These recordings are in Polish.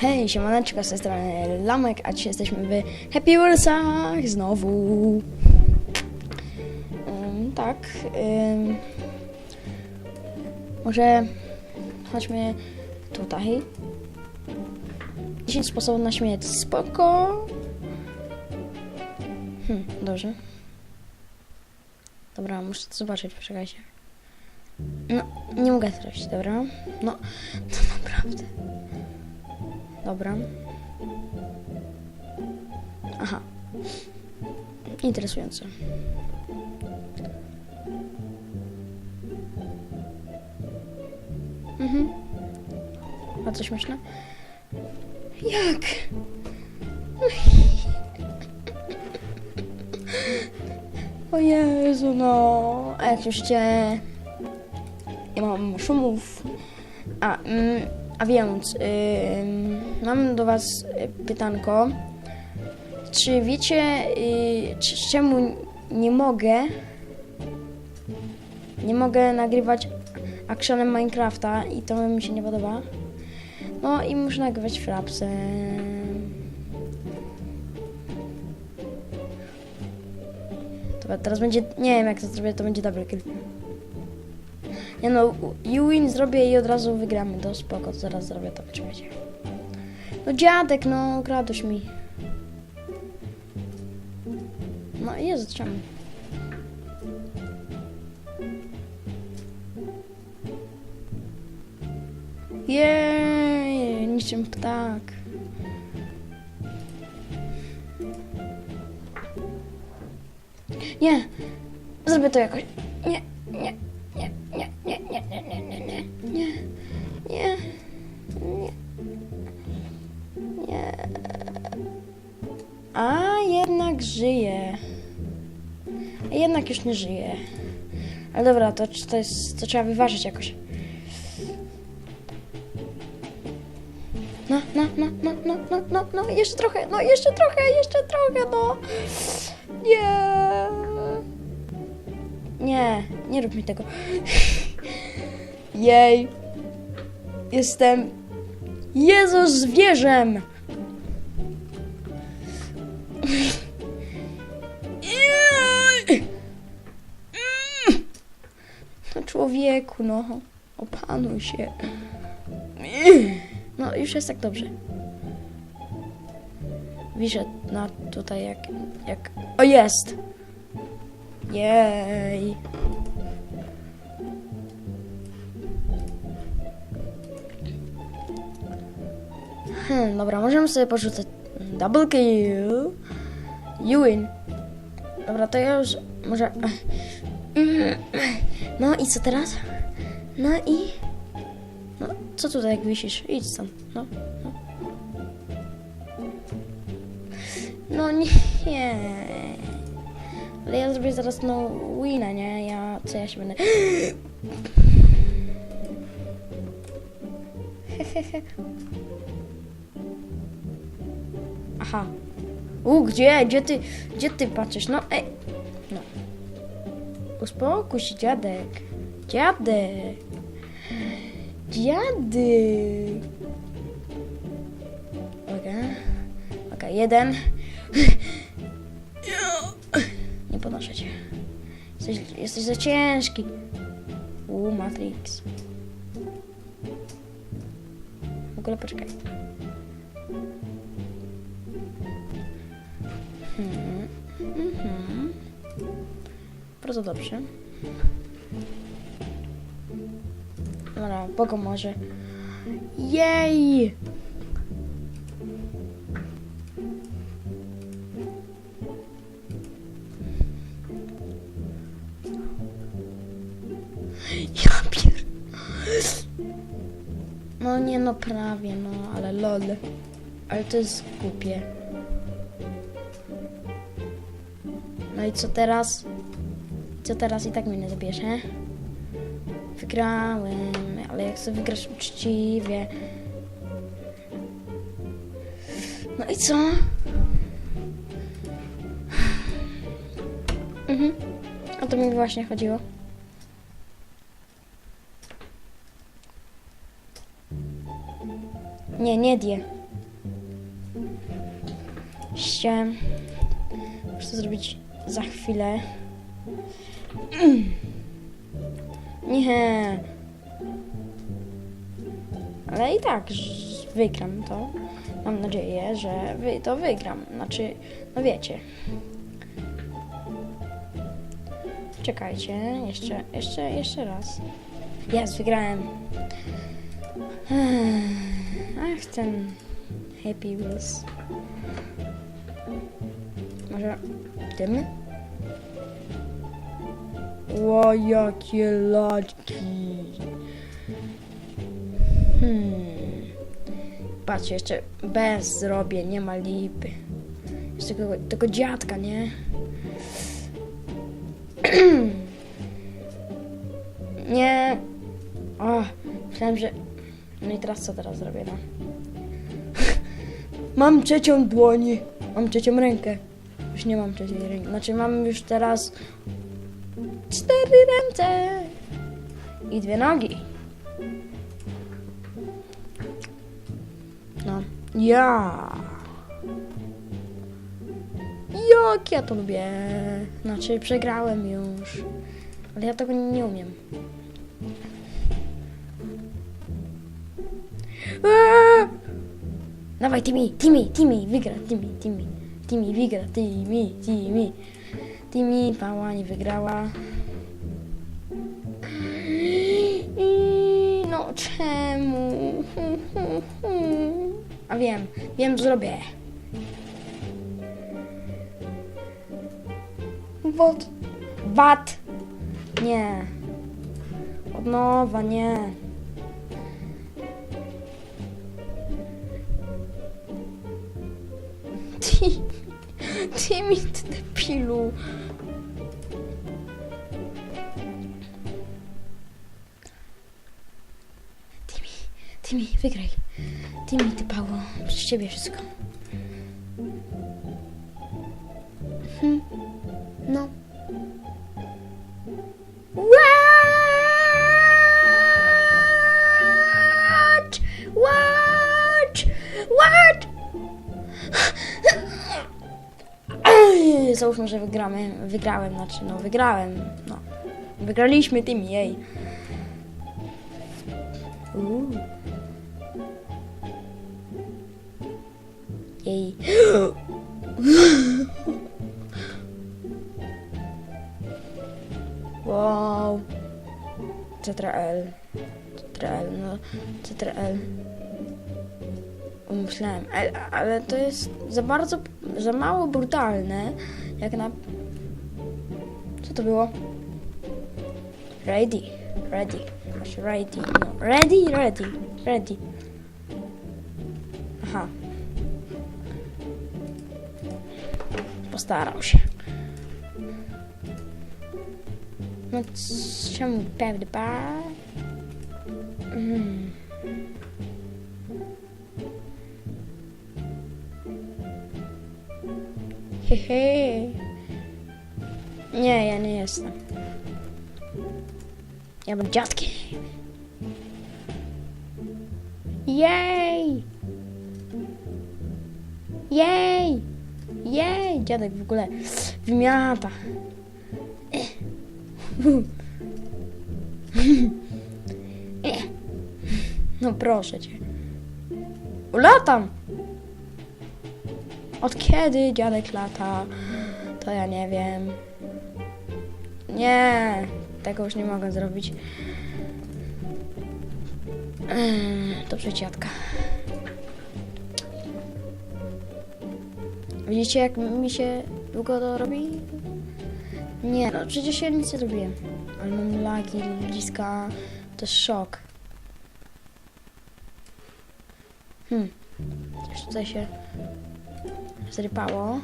Hej, siemaneczko, z tej strony Lamek, a dzisiaj jesteśmy w Happy Wheelsach znowu. Ym, tak, ym, może chodźmy tutaj. 10 sposobów na śmierć, spoko. Hm, dobrze. Dobra, muszę to zobaczyć, poczekajcie. No, nie mogę trafić, dobra? No, to naprawdę. Dobra. Aha. Interesujące. Mhm. A co śmieszne? Jak? O Jezu, no. A jak już cię... Ja mam szumów. A, mm, a więc, ym, mam do Was y, pytanko. Czy wiecie, y, czy, czemu nie mogę nie mogę nagrywać actionem Minecrafta i to mi się nie podoba? No i muszę nagrywać frapsem. Dobra, teraz będzie, nie wiem jak to zrobię, to będzie double kill. Nie no, you win zrobię i od razu wygramy. To spoko, zaraz zrobię to, poczekajcie. No dziadek, no ukradłeś mi. No Jezu, czemu? Jej, niczym ptak. Nie, zrobię to jakoś. Nie, nie, nie, nie, nie, nie, nie, nie, nie. A jednak żyje. Jednak już nie żyje. Ale dobra, to, to, jest, to trzeba wyważyć jakoś. No, no, no, no, no, no, no, no, jeszcze trochę, no, jeszcze trochę, jeszcze trochę, no. Nie. Nie, nie rób mi tego. Jej. Jestem Jezus zwierzem. No człowieku, no. Opanuj się. No, już jest tak dobrze. Wiszę na tutaj jak, jak... O, jest! Jej! Hmm, dobra, możemy sobie porzucać double kill. You win. Dobra, to ja już może... No i co teraz? No i... No, co tutaj jak wisisz? Idź stąd, no. No, no nie. Ale ja zrobię zaraz no wina, nie? Ja, co ja się będę... Aha. U, gdzie? Gdzie ty, gdzie ty patrzysz? No, ej. No. Uspokój się, dziadek. Dziadek. Dziadek. Uwaga. Uwaga, jeden. Nie podnoszę cię. Jesteś, jesteś za ciężki. U, Matrix. W ogóle poczekaj. Mhm. Bardzo dobrze. Dobra, Bogu może. Jej! Ja pier... No nie no prawie, no ale lol. Ale to jest głupie. No i co teraz? Co teraz i tak mnie nie zabierze? Wygrałem, ale jak chcę wygrać uczciwie. No i co? Mhm. O to mi właśnie chodziło. Nie, nie die. Oczywiście muszę to zrobić za chwilę. Nie. Ale i tak wygram to. Mam nadzieję, że wy to wygram. Znaczy, no wiecie. Czekajcie, jeszcze, jeszcze, jeszcze raz. Jest, wygrałem. Ach, ten Happy Wheels. Może tym? Ło, jakie laczki. Hmm. Patrzcie, jeszcze bez zrobię, nie ma lipy. Jeszcze tego, tego dziadka, nie? nie. O, myślałem, że... No i teraz co teraz zrobię, no? mam trzecią dłoń. Mam trzecią rękę. Już nie mam trzeciej ręki. Znaczy mam już teraz cztery ręce i dwie nogi. No. Ja. Jak ja to lubię. Znaczy przegrałem już. Ale ja tego nie umiem. Eee! Dawaj, Timmy, Timmy, Timmy, wygra, Timmy, Timmy, Timmy, wygra, Timmy, Timmy. Timmy, Pała nie wygrała. I no czemu? A wiem, wiem zrobię. Wod. Wat. Nie. Od nowa, nie. Ty, mi ty debilu. Tymi, Tymi, wygraj. Tymi, ty Pało. Przez ciebie wszystko. Hmm. Załóżmy, że wygramy. Wygrałem, znaczy, no wygrałem. No. Wygraliśmy tymi, jej. Uuu. Jej. Wow. CTRL. CTRL, no. CTRL. Myślałem, ale, ale to jest za bardzo, za mało brutalne, jak na... Co to było? Ready, ready, ready, no, ready, ready, ready. Aha. Postaram się. No czemu pewny ba? Mm. Ja bym dziadkiem. Jej! Jej! Jej! Dziadek w ogóle wymiata. No proszę cię. Latam! Od kiedy dziadek lata? To ja nie wiem. Nie, tego już nie mogę zrobić. Ym, To przeciadka. Widzicie, jak mi się długo to robi? Nie, no przecież ja nic nie zrobiłem. Ale mam lagi, bliska. To jest szok. Hmm. Coś tutaj się zrypało.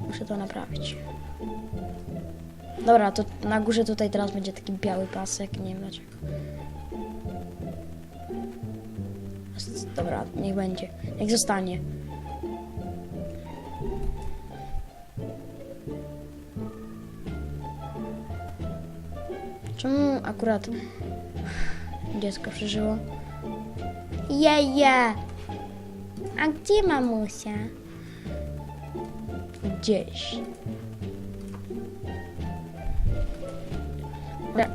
Muszę to naprawić. Dobra, to na górze tutaj teraz będzie taki biały pasek, nie wiem dlaczego. Dobra, niech będzie. Niech zostanie. Czemu akurat dziecko przeżyło? Jeje! A gdzie mamusia? gdzieś. Dobra.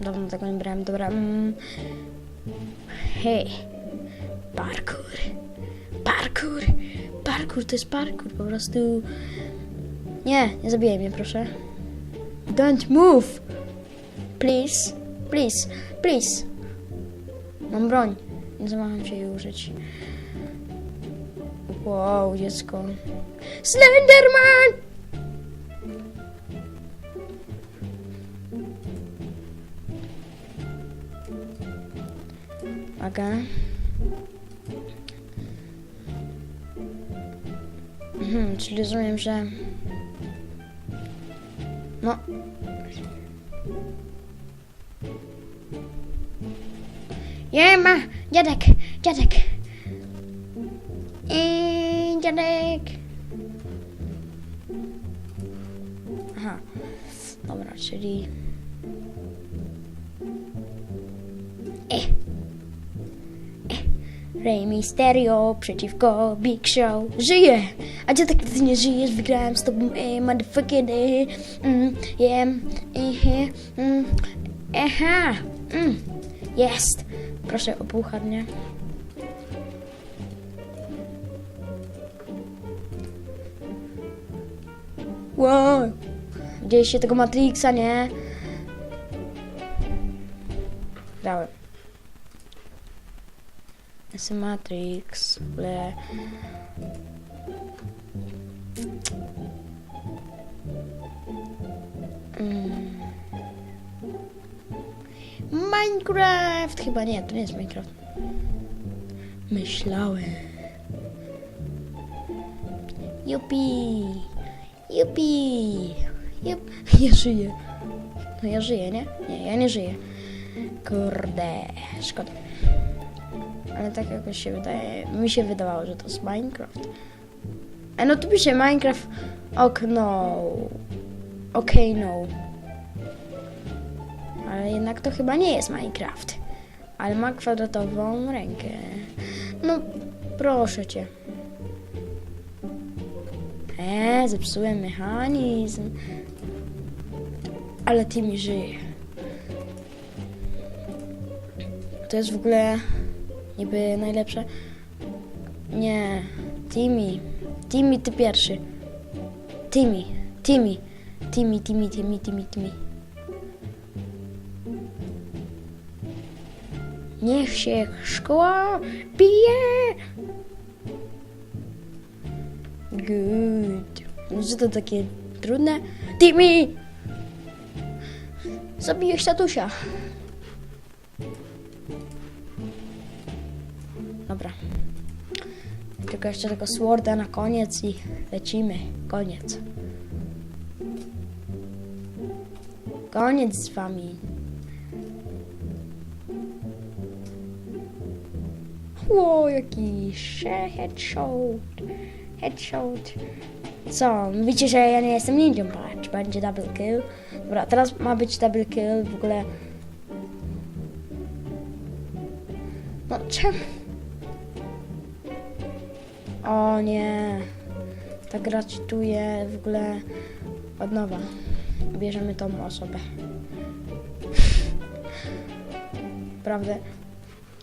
Dawno tego nie brałem, dobra. Mm. Hej. Parkour. Parkour. Parkour, to jest parkour, po prostu... Nie, nie zabijaj mnie, proszę. Don't move. Please, please, please. Mam broń. Nie zamacham się jej użyć. Wow, dziecko. Slenderman! Uwaga. Mhm, czyli rozumiem, że... No. Nie ma! Dziadek! Dziadek! I dziadek! Aha. Dobra, czyli... Rey Mysterio przeciwko Big Show. Żyje! A dziadek, ty nie żyjesz, wygrałem z tobą, e, motherfucker, e, mm, yeah, e, mm, aha, mm, jest. Proszę o puchar? Wow! Gdzieś się tego Matrixa, nie? Dałem. Jest Matrix, ale... Mm. Minecraft! Chyba nie, to nie jest Minecraft. Myślałem. Jupi! Jupi! Jup. Ja żyję. No ja żyję, nie? Nie, ja nie żyję. Kurde, szkoda. Ale tak jakoś się wydaje, mi się wydawało, że to jest Minecraft. A no tu pisze Minecraft okno. Okej, no. Ale jednak to chyba nie jest Minecraft. Ale ma kwadratową rękę. No, proszę cię. Eee, zepsułem mechanizm. Ale Timmy żyje. To jest w ogóle niby najlepsze. Nie, Timmy. Timmy, ty pierwszy. Timmy, Timmy, Timmy, Timmy, Timmy, Timmy, Timmy. Niech się szkoła bije. Good. Że to takie trudne? Timmy! Zabiłeś tatusia. Tylko jeszcze tego sworda na koniec i lecimy. Koniec. Koniec z wami. Ło, jaki headshot. Headshot. Co, mówicie, że ja nie jestem ninją, patrz, będzie double kill. Dobra, teraz ma być double kill, w ogóle... No, czemu? O nie. Ta gra czytuje w ogóle od nowa. Bierzemy tą osobę. Prawda?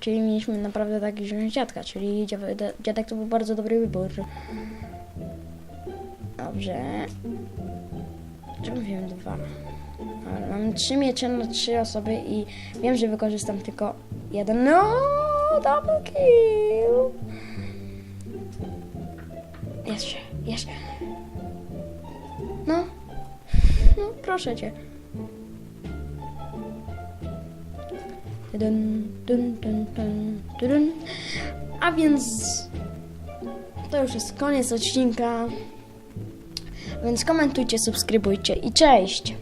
Czyli mieliśmy naprawdę taki wziąć dziadka, czyli dziadek to był bardzo dobry wybór. Dobrze. Czemu wiem dwa? Ale mam trzy miecze na trzy osoby i wiem, że wykorzystam tylko jeden. No, double kill. Jeszcze, jeszcze. No. No, proszę cię. Dun, dun, dun, dun, dun. A więc to już jest koniec odcinka. Więc komentujcie, subskrybujcie i cześć!